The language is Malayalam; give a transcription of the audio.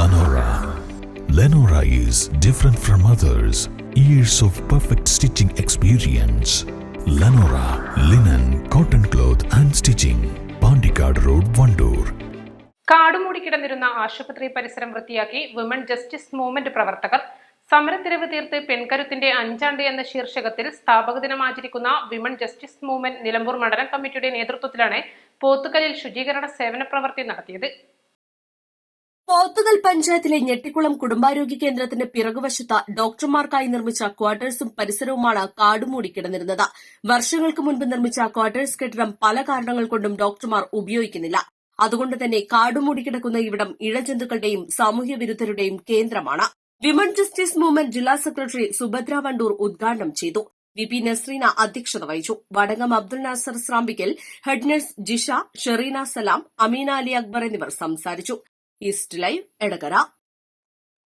Lenora. Lenora is different from others. Years of perfect stitching experience. Lenora linen, cotton cloth and stitching. Pandikad Road, Vandoor. കാടുമൂടി കിടന്നിരുന്ന ആശുപത്രി പരിസരം വൃത്തിയാക്കി വിമൺ ജസ്റ്റിസ് മൂവ്മെന്റ് പ്രവർത്തകർ സമരത്തിരവ് തീർത്ത് പെൺകരുത്തിന്റെ അഞ്ചാണ്ട് എന്ന ശീർഷകത്തിൽ സ്ഥാപക ദിനം ആചരിക്കുന്ന വിമൺ ജസ്റ്റിസ് മൂവ്മെന്റ് നിലമ്പൂർ മണ്ഡലം കമ്മിറ്റിയുടെ നേതൃത്വത്തിലാണ് പോത്തുകലിൽ ശുചീകരണ സേവന പ്രവൃത്തി നടത്തിയത് പോത്തുകൽ പഞ്ചായത്തിലെ ഞെട്ടിക്കുളം കുടുംബാരോഗ്യ കേന്ദ്രത്തിന്റെ പിറകുവശത്ത് ഡോക്ടർമാർക്കായി നിർമ്മിച്ച ക്വാർട്ടേഴ്സും പരിസരവുമാണ് കാടുമൂടി കിടന്നിരുന്നത്. വർഷങ്ങൾക്ക് മുൻപ് നിർമ്മിച്ച ക്വാർട്ടേഴ്സ് കെട്ടിടം പല കാരണങ്ങൾ കൊണ്ടും ഡോക്ടർമാർ ഉപയോഗിക്കുന്നില്ല. അതുകൊണ്ട് തന്നെ കാടുമൂടി കിടക്കുന്ന ഇവിടം ഇഴജന്തുക്കളുടെയും സാമൂഹ്യ വിരുദ്ധരുടെയും കേന്ദ്രമാണ്. വിമൻ ജസ്റ്റിസ് മൂവ്മെന്റ് ജില്ലാ സെക്രട്ടറി സുഭദ്ര വണ്ടൂർ ഉദ്ഘാടനം ചെയ്തു. വി പി നസ്രീന അധ്യക്ഷത വഹിച്ചു. വടകം അബ്ദുൽ നാസർ സ്രാമ്പിക്കൽ ഹെഡ് നഴ്സ് ജിഷ ഷെറീന സലാം അമീന അലി അക്ബർ എന്നിവർ സംസാരിച്ചു. East live Edakkara